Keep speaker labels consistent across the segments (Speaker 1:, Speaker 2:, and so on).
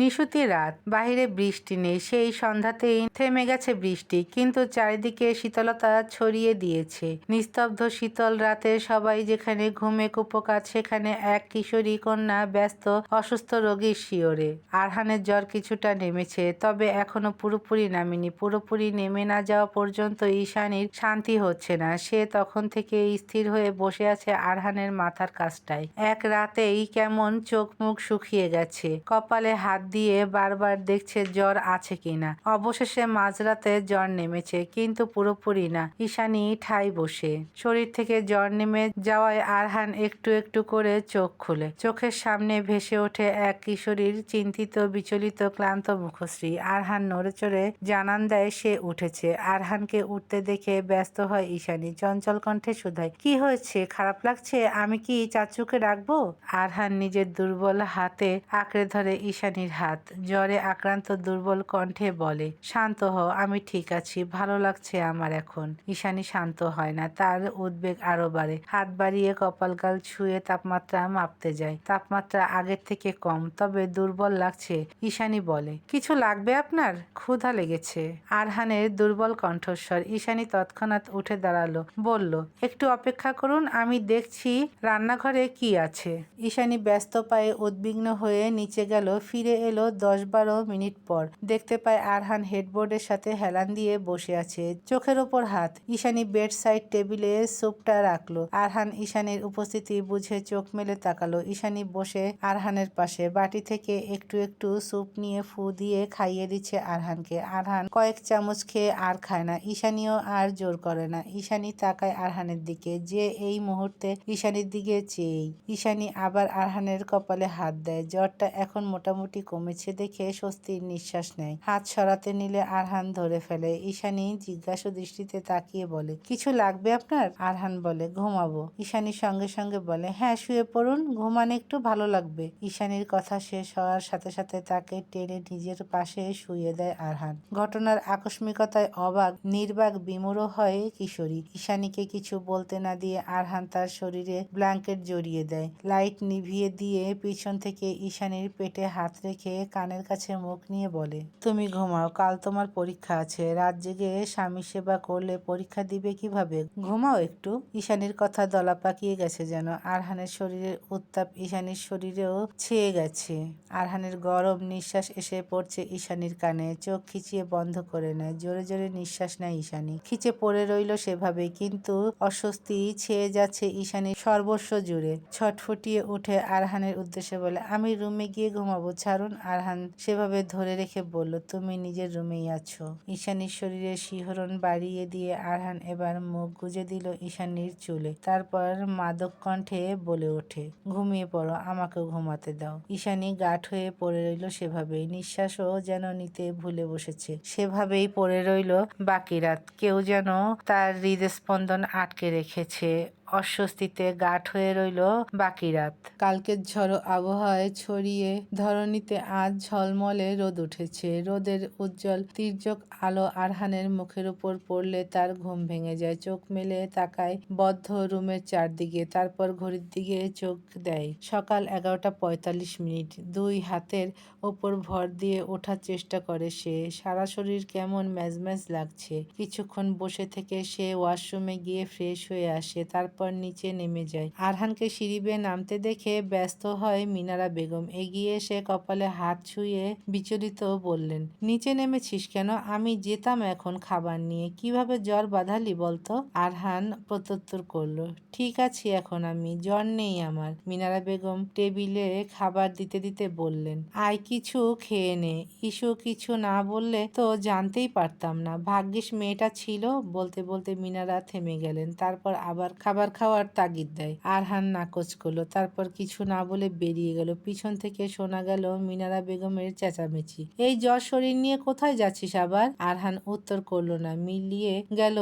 Speaker 1: নিশুতি রাত, বাহিরে বৃষ্টি নেই, সেই সন্ধ্যাতেই থেমে গেছে বৃষ্টি, কিন্তু চারিদিকে শীতলতা ছড়িয়ে দিয়েছে। নিস্তব্ধ শীতল রাতে সবাই যেখানে ঘুমে কুপকাত সেখানে এক কিশোরী কন্যা ব্যস্ত, অসুস্থ রোগীর শিওরে। আরহানের জ্বর কিছুটা নেমেছে, তবে এখনও পুরোপুরি নামেনি, পুরোপুরি নেমে না যাওয়া পর্যন্ত ঈশানীর শান্তি হচ্ছে না। সে তখন থেকে স্থির হয়ে বসে আছে আরহানের মাথার কাছটায় এক রাতেই কেমন চোখ মুখ শুকিয়ে গেছে, কপালে হাত দিয়ে বারবার দেখছে জ্বর আছে কিনা। অবশেষে মাঝরাতে জ্বর নেমেছে, কিন্তু পুরোপুরি না। ঈশানি ঠাই বসে। শরীর থেকে জ্বর নেমে যাওয়ায় আরহান একটু একটু করে চোখ খুলে। চোখের সামনে ভেসে ওঠে এক কিশোরীর চিন্তিত, বিচলিত, ক্লান্ত মুখশ্রী। আরহান নড়ে চড়ে জানান দেয়, সে উঠেছে। আরহানকে উঠতে দেখে ব্যস্ত হয় ঈশানী। চঞ্চল কণ্ঠে শুধায়, কি হয়েছে? খারাপ লাগছে? আমি কি চাচুকে ডাকবো? আরহান নিজের দুর্বল হাতে আঁকড়ে ধরে ঈশানীর হাত। জ্বরে আক্রান্ত দুর্বল কণ্ঠে বলে, শান্ত হও, আমি ঠিক আছি, ভালো লাগছে আমার এখন। ঈশানি শান্ত হয় না, তার উদ্বেগ আরও বাড়ে। হাত বাড়িয়ে কপালগাল ছুঁয়ে তাপমাত্রা মাপতে যায়। তাপমাত্রা আগের থেকে কম, তবে দুর্বল লাগছে, ঈশানি বলে। কিছু লাগবে আপনার? ক্ষুধা লেগেছে। আরহানের দুর্বল কণ্ঠস্বর ঈশানি তৎক্ষণাৎ উঠে দাঁড়াল, বলল, একটু অপেক্ষা করুন, আমি দেখছি রান্নাঘরে কি আছে। ঈশানি ব্যস্ত পায়ে উদ্বিগ্ন হয়ে নিচে গেল, ফিরে এলো দশ বারো মিনিট পর। দেখতে পায় আরহান হেডবোর্ডের সাথে হেলান দিয়ে বসে আছে। চোখের ওপর হাত। ঈশানী বেড সাইড টেবিলে স্যুপটা রাখল। আরহান ঈশানীর উপস্থিতি বুঝে চোখ মেলে তাকালো। ঈশানী বসে আরহানের পাশে। বাটি থেকে একটু একটু স্যুপ নিয়ে ফু দিয়ে খাইয়ে দিচ্ছে আরহানকে। আরহান কয়েক চামচ খেয়ে আর খায় না। ঈশানীও আর জোর করে না। ঈশানী তাকায় আরহানের দিকে। যে এই মুহূর্তে ঈশানীর দিকে চেয়েই। ঈশানী আবার আরহানের কপালে হাত দেয়। জ্বরটা এখন মোটামুটি কমেছে দেখে স্বস্তির নিঃশ্বাস নেয়। হাত সরাতে নিলে আরহান ধরে ফেলে। ঈশানী জিজ্ঞাসা দৃষ্টিতে তাকিয়ে বলে, কিছু লাগবে আপনার? আরহান বলে, ঘুমাবো। ঈশানী সঙ্গে সঙ্গে বলে হ্যাঁ শুয়ে পড়ুন, ঘুমান, একটু ভালো লাগবে। ঈশানীর কথা শেষ হওয়ার সাথে সাথে তাকে টেনে নিজের পাশে শুয়ে দেয় আরহান। ঘটনার আকস্মিকতায় অবাক, নির্বাক, বিমূঢ় হয় কিশোরী। ঈশানীকে কিছু বলতে না দিয়ে আরহান তার শরীরে ব্ল্যাঙ্কেট জড়িয়ে দেয়। লাইট নিভিয়ে দিয়ে পিছন থেকে ঈশানীর পেটে হাত রেখে কানের কাছে মুখ নিয়ে বলে, তুমি ঘুমাও, কাল তোমার পরীক্ষা আছে। রাত জেগে স্বামী সেবা করলে পরীক্ষা দিবে কীভাবে? ঘুমাও একটু। ঈশানীর কথা দলা পাকিয়ে গেছে যেন। আরহানের শরীরের উত্তাপ ঈশানীর শরীরেও ছেয়ে গেছে। আরহানের গরম নিঃশ্বাস এসে পড়ছে ঈশানীর কানে। চোখ খিচিয়ে বন্ধ করে নেয়। জোরে জোরে নিঃশ্বাস নেয় ঈশানী। খিচে পড়ে রইল সেভাবে, কিন্তু অস্বস্তি ছেয়ে যাচ্ছে ঈশানীর সর্বস্ব জুড়ে। ছটফটিয়ে উঠে আরহানের উদ্দেশ্যে বলে, আমি রুমে গিয়ে ঘুমাবো ছাড়ুন আরহান সেভাবে ধরে রেখে বলল, তুমি নিজের রুমেই আছো। ঈশানীর শরীরে শিহরণ বাড়িয়ে দিয়ে আরহান এবার মুখ গুজে দিল ঈশানীর চুলে। তারপর মাদক কণ্ঠে বলে ওঠে, ঘুমিয়ে পড়ো আমাকে ঘুমাতে দাও। ঈশানী গাঠ হয়ে পড়ে রইল সেভাবেই। নিঃশ্বাসও যেন নিতে ভুলে বসেছে। সেভাবেই পড়ে রইল বাকি রাত। কেউ যেন তার হৃদস্পন্দন আটকে রেখেছে। অস্বস্তিতে গাঠ হয়ে রইল বাকি রাত। কালকের ঝড়ো আবহাওয়ায় ছড়িয়ে ধরণীতে আজ ঝলমলে রোদ উঠেছে। রোদের উজ্জ্বল তির্যক আলো আরহানের মুখের উপর পড়লে তার ঘুম ভেঙে যায়। চোখ মেলে তাকায় বদ্ধ রুমের চারদিকে, তারপর ঘড়ির দিকে চোখ দেয়। সকাল এগারোটা পঁয়তাল্লিশ মিনিট। দুই হাতের ওপর ভর দিয়ে ওঠার চেষ্টা করে সে। সারা শরীর কেমন ম্যাজম্যাজ লাগছে। কিছুক্ষণ বসে থেকে সে ওয়াশরুমে গিয়ে ফ্রেশ হয়ে আসে, তারপর নিচে নেমে যায়। আরহানকে সিঁড়ি বেয়ে নামতে দেখে ব্যস্ত হয় মিনারা বেগম। এগিয়ে এসে কপালে হাত ছুঁয়ে বিচলিত বললেন, নিচে নেমেছিস কেন? আমি যেতাম এখন খাবার নিয়ে। কীভাবে জ্বর বাঁধালি বলতো? আরহান প্রত্যুত্তর করল, ঠিক আছি এখন আমি, জ্বর নেই আমার। মিনারা বেগম টেবিলে খাবার দিতে দিতে বললেন, আয় কিছু খেয়ে নে। ইস্যু কিছু না বললে তো জানতেই পারতাম না। ভাগ্যিস মেয়েটা ছিল। বলতে বলতে মিনারা থেমে গেলেন। তারপর আবার খাবার খাওয়ার তাগিদ দেয়। আরহান নাকচ করল, তারপর কিছু না বলে বেরিয়ে গেল। পিছন থেকে শোনা গেল মিনারা বেগমের চেঁচামেচি। এই জ্বর শরীর নিয়ে কোথায় যাচ্ছিস আবার? আরহান উত্তর করল না, মিলিয়ে গেল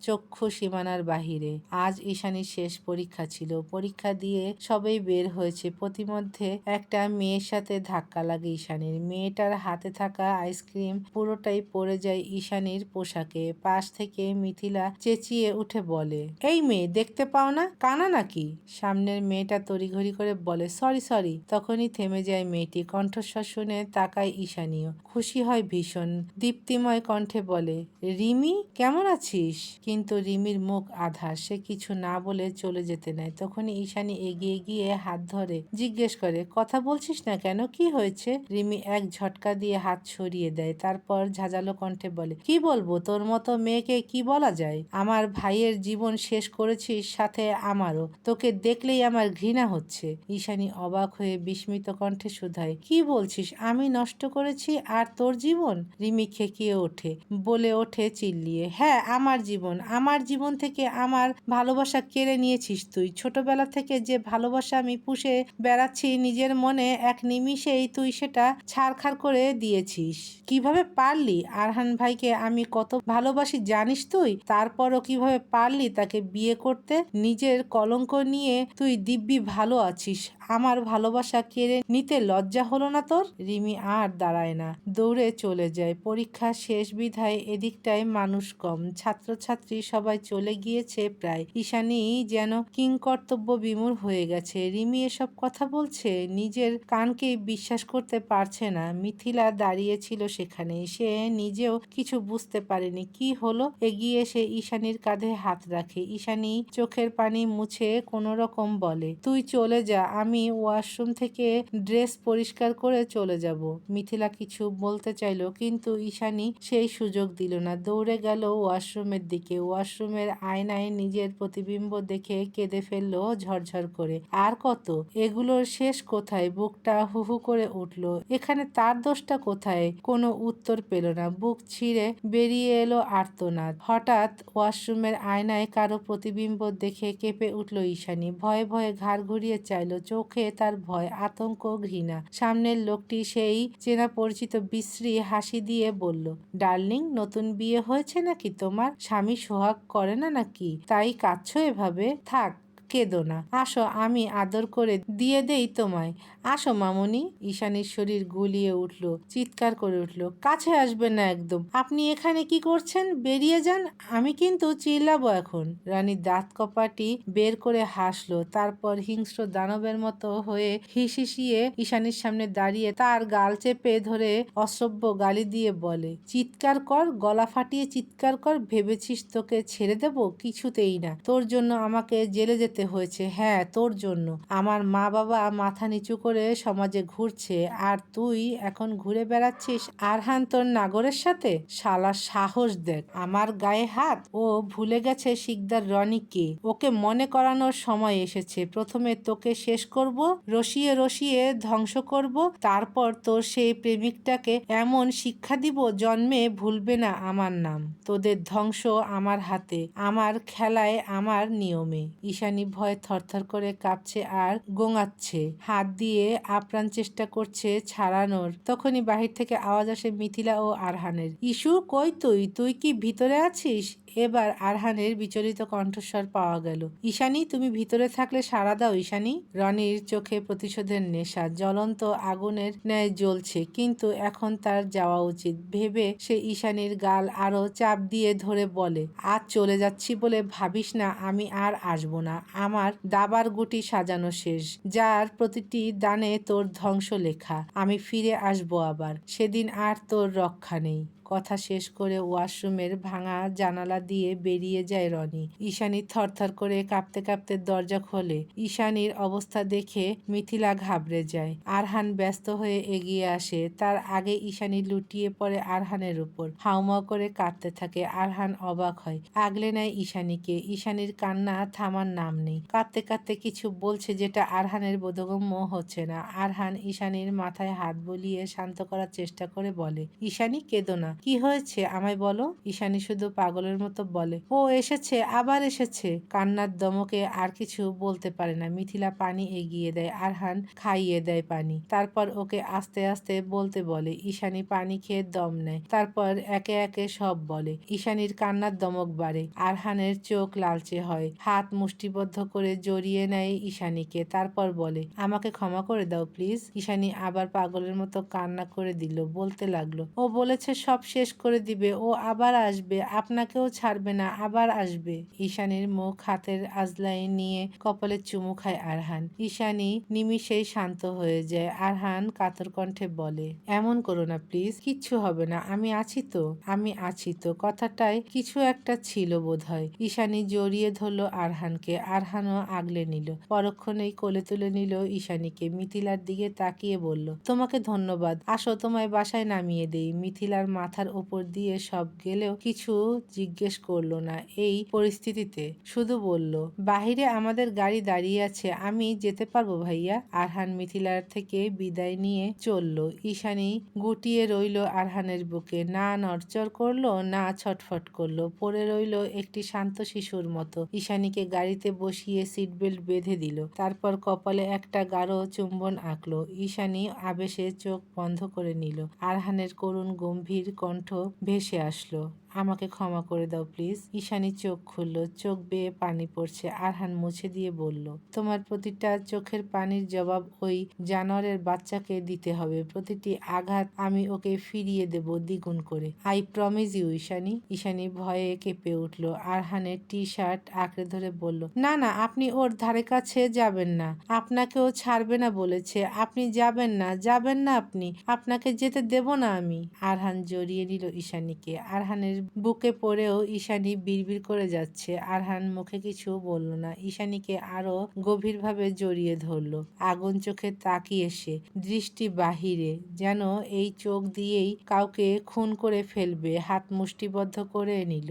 Speaker 1: চক্ষু সীমানার বাহিরে। আজ ঈশানীর শেষ পরীক্ষা ছিল। পরীক্ষা দিয়ে সবেই বের হয়েছে। প্রতিমধ্যে একটা মেয়ের সাথে ধাক্কা লাগে ঈশানীর। মেয়েটার হাতে থাকা আইসক্রিম পুরোটাই পড়ে যায় ঈশানীর পোশাকে। পাশ থেকে মিথিলা চেঁচিয়ে উঠে বলে, এই মেয়ে, দেখ দেখতে পাও না? কানা নাকি? সামনের মেয়েটা তড়িঘড়ি করে বলে, সরি সরি। তখনই থেমে যায় মেয়েটি। কণ্ঠস্বর শুনে তাকায় ঈশানীয় খুশি হয় ভীষণ। দীপ্তিময় কণ্ঠে বলে, রিমি, কেমন আছিস? কিন্তু রিমির মুখ আধার। সে কিছু না বলে চলে যেতে নেয়। তখনই ঈশানী এগিয়ে গিয়ে হাত ধরে জিজ্ঞেস করে, কথা বলছিস না কেন? কি হয়েছে? রিমি এক ঝটকা দিয়ে হাত সরিয়ে দেয়। তারপর ঝাঁঝালো কণ্ঠে বলে, কি বলব? তোর মতো মেয়েকে কি বলা যায়? আমার ভাইয়ের জীবন শেষ করেছিস সাথে আমারও। তোকে দেখলেই আমার ঘৃণা হচ্ছে। ঈশানী অবাক হয়ে বিস্মিত কণ্ঠে শুধায়, কি বলছিস? আমি নষ্ট করেছি আর তোর জীবন? রিমি খেকিয়ে ওঠে, বলে ওঠে চিল্লিয়ে হ্যাঁ আমার জীবন। আমার জীবন থেকে আমার ভালোবাসা কেড়ে নিয়েছিস তুই। ছোটবেলা থেকে যে ভালোবাসা আমি পুষে বেড়াচ্ছি, নিজের মনে এক নিমিষেই তুই সেটা ছাড়খাড় করে দিয়েছিস। কীভাবে পারলি? আরহান ভাইকে আমি কত ভালোবাসি, জানিস তুই? তারপরও কীভাবে পারলি তাকে বিয়ে করতে? নিজের কলঙ্ক নিয়ে তুই দিব্যি ভালো আছিস। আমার ভালোবাসা কেড়ে নিতে লজ্জা হলো না তোর? রিমি আর দাঁড়ায় না। দৌড়ে চলে যায়। পরীক্ষা শেষ বিধায় এদিকটায় মানুষ কম। ছাত্রছাত্রী সবাই চলে গিয়েছে প্রায়। ঈশানি যেন কিংকর্তব্য বিমূর হয়ে গেছে। রিমি এসব কথা বলছে, নিজের কানকে বিশ্বাস করতে পারছে না। মিথিলা দাঁড়িয়েছিল সেখানে। সে নিজেও কিছু বুঝতে পারেনি। কি হলো? এগিয়ে সে ঈশানীর কাঁধে হাত রাখে। ঈশানী চোখের পানি মুছে কোনো রকম বলে, তুই চলে যা, আমি ওয়াশরুম থেকে ড্রেস পরিষ্কার করে চলে যাব। মিথিলা কিছু বলতে চাইলো, কিন্তু ঈশানি সেই সুযোগ দিল না। দৌড়ে গেল ওয়াশরুমের দিকে। ওয়াশরুমের আয়নায় নিজের প্রতিবিম্ব দেখে কেঁদে ফেলল ঝরঝর করে। আর কত? এগুলোর শেষ কোথায়? বুকটা হুহু করে উঠল। এখানে তার দোষটা কোথায়? কোনো উত্তর পেল না। বুক ছিঁড়ে বেরিয়ে এলো আর্তনাদ। হঠাৎ ওয়াশরুমের আয়নায় কারও প্রতিবিম্ব দেখে কেঁপে উঠল ঈশানি। ভয়ে ভয়ে ঘাড় ঘুরিয়ে চাইল, চোখে তার ভয়, আতঙ্ক, ঘৃণা। সামনের লোকটি সেই চেনা পরিচিত বিশ্রী হাসি দিয়ে বলল, ডার্লিং, নতুন বিয়ে হয়েছে নাকি তোমার? স্বামী সোহাগ করে না নাকি? তাই কাচ্ছ এভাবে? থাক, কেঁদো না। আসো, আমি আদর করে দিয়ে দেই তোমায়। আসো মামুনি। ঈশানীর শরীর গুলিয়ে উঠল, চিৎকার করে উঠল, কাছে আসবেন না একদম। আপনি এখানে কি করছেন? বেরিয়ে যান। আমি কিন্তু চিল্লাবো এখন। রানী দাঁত কপাটি বের করে হাসলো, তারপর হিংস্র দানবের মতো হয়ে হিসিসিয়ে ঈশানীর সামনে দাঁড়িয়ে তার গাল চেপে ধরে অসভ্য গালি দিয়ে বলে, চিৎকার কর, গলা ফাটিয়ে চিৎকার কর, ভেবেছিস তোকে ছেড়ে দেব? কিছুতেই না। তোর জন্য আমাকে জেলে যেতে হয়েছে। হ্যাঁ তোর জন্য। আমার মা বাবা মাথা নিচু করে সমাজে ঘুরছে। আর তুই এখন ঘুরে বেড়াচ্ছিস আরহান তোর নাগরের সাথে? শালা সাহস দেখ, আমার গায়ে হাত। ও ভুলে গেছে শিকদার রনিকে। ওকে মনে করানোর সময় এসেছে। প্রথমে তোকে শেষ করব, রসিয়ে রসিয়ে ধ্বংস করব। তারপর তোর সেই প্রেমিকটাকে এমন শিক্ষা দিব জন্মে ভুলবে না আমার নাম। তোদের ধ্বংস আমার হাতে, আমার খেলায় আমার নিয়মে। ঈশানী ভয়ে থরথর করে কাঁপছে আর গোঙাচ্ছে। হাত দিয়ে আপ্রাণ চেষ্টা করছে ছাড়ানোর। তখনই বাহির থেকে আওয়াজ আসে মিথিলা ও আরহানের। ইস্যু কই তুই? তুই কি ভিতরে আছিস? এবার আরহানের বিচলিত কণ্ঠস্বর পাওয়া গেল। ঈশানী, তুমি ভিতরে থাকলে সারা দাও ঈশানী। রনির চোখে প্রতিশোধের নেশা, জ্বলন্ত আগুনের ন্যায় জ্বলছে, কিন্তু এখন তার যাওয়া উচিত। ভেবে সে ঈশানীর গাল আরও চাপ দিয়ে ধরে বলে, আজ চলে যাচ্ছি বলে ভাবিস না, আমি আর আসব না। আমার দাবার গুটি সাজানো শেষ, যার প্রতিটি দানে তোর ধ্বংস লেখা আমি ফিরে আসব আবার, সেদিন আর তোর রক্ষা নেই। কথা শেষ করে ওয়াশরুমের ভাঙা জানালা দিয়ে বেরিয়ে যায় রনি। ঈশানী থরথর করে কাঁপতে কাঁপতে দরজা খোলে। ঈশানীর অবস্থা দেখে মিথিলা ঘাবড়ে যায়। আরহান ব্যস্ত হয়ে এগিয়ে আসে। তার আগে ঈশানী লুটিয়ে পড়ে আরহানের উপর। হাউমাউ করে কাঁদতে থাকে। আরহান অবাক হয়। আগলে নেয় ঈশানীকে। ঈশানীর কান্না থামার নাম নেই। কাঁদতে কাঁদতে কিছু বলছে যেটা আরহানের বোধগম্য হচ্ছে না। আরহান ঈশানীর মাথায় হাত বুলিয়ে শান্ত করার চেষ্টা করে বলে, ঈশানী, কেঁদো না। কি হয়েছে? আমায় বলো। ঈশানী শুধু পাগলের মতো বলে। ও এসেছে, আবার এসেছে। কান্নার দমকে আর কিছু বলতে পারে না। মিথিলা পানি এগিয়ে দেয়, আরহান খাইয়ে দেয় পানি। তারপর ওকে আস্তে আস্তে বলতে বলে। ঈশানী পানি খেয়ে দম নেয়। তারপর একে একে সব বলে। ঈশানীর কান্নার দমক বাড়ে। আরহানের চোখ লালচে হয়। হাত মুষ্টিবদ্ধ করে জড়িয়ে নেয় ঈশানীকে। তারপর বলে, আমাকে ক্ষমা করে দাও, প্লিজ। ঈশানী আবার পাগলের মতো কান্না করে দিল, বলতে লাগল। ও বলেছে সব শেষ করে দিবে, ও আবার আসবে, আপনাকেও ছাড়বে না, আবার আসবে। ঈশানীর মুখ হাতের আজলাই নিয়ে কপালে চুমু খায় আরহান। ঈশানী নিমিষেই শান্ত হয়ে যায়। আরহান কাতর কণ্ঠে বলে, এমন করো না প্লিজ, কিচ্ছু হবে না, আমি আছি তো, আমি আছি তো। কথাটায় কিছু একটা ছিল বোধহয়। ঈশানী জড়িয়ে ধরলো আরহানকে, আরহানও আগলে নিল। পরক্ষণেই কোলে তুলে নিল ঈশানীকে, মিথিলার দিকে তাকিয়ে বলল, তোমাকে ধন্যবাদ, আসো তোমায় বাসায় নামিয়ে দেই। মিথিলার মাথার ওপর দিয়ে সব গেলেও কিছু জিজ্ঞেস করল না এই পরিস্থিতিতে। শুধু বলল, বাহিরে আমাদের গাড়ি দাঁড়িয়ে আছে, আমি যেতে পারব ভাইয়া? আরহান মিথিলার থেকে বিদায় নিয়ে চলল। ঈশানী গুটিয়ে রইল আরহানের বুকে। না নড়চড় করল, না ছটফট করল। পড়ে রইল একটি শান্ত শিশুর মতো। ঈশানীকে গাড়িতে বসিয়ে সিট বেল্ট বেঁধে দিল। তারপর কপালে একটা গাঢ় চুম্বন আঁকলো। ঈশানী আবেশে চোখ বন্ধ করে নিল। আরহানের করুণ গম্ভীর কণ্ঠ ভেসে আসলো। আমাকে ক্ষমা করে দাও প্লিজ ঈশানী চোখ খুলল, চোখ বেয়ে পানি পড়ছে। আরহান মুছে দিয়ে বলল, তোমার প্রতিটা চোখের পানির জবাব ওই জানোয়ারের বাচ্চাকে দিতে হবে। প্রতিটি আঘাত আমি ওকে ফিরিয়ে দেব দ্বিগুণ করে। I promise you Ishani. Ishani ভয়ে কেঁপে উঠল। আরহানের টি শার্ট আঁকড়ে ধরে বলল, না না, আপনি ওর ধারে কাছে যাবেন না। আপনাকেও ছাড়বে না বলেছে। আপনি যাবেন না যাবেন না আপনি। আপনাকে যেতে দেব না আমি। আরহান জড়িয়ে নিল ঈশানীকে। আরহানের বুকে পড়েও ঈশানী বিড়বিড় করে যাচ্ছে। আরহান মুখে কিছু বলল না। ঈশানীকে আরও গভীরভাবে জড়িয়ে ধরল। আগুন চোখে তাকিয়ে সে, দৃষ্টি বাহিরে, যেন এই চোখ দিয়েই কাউকে খুন করে ফেলবে। হাত মুষ্টিবদ্ধ করে নিল।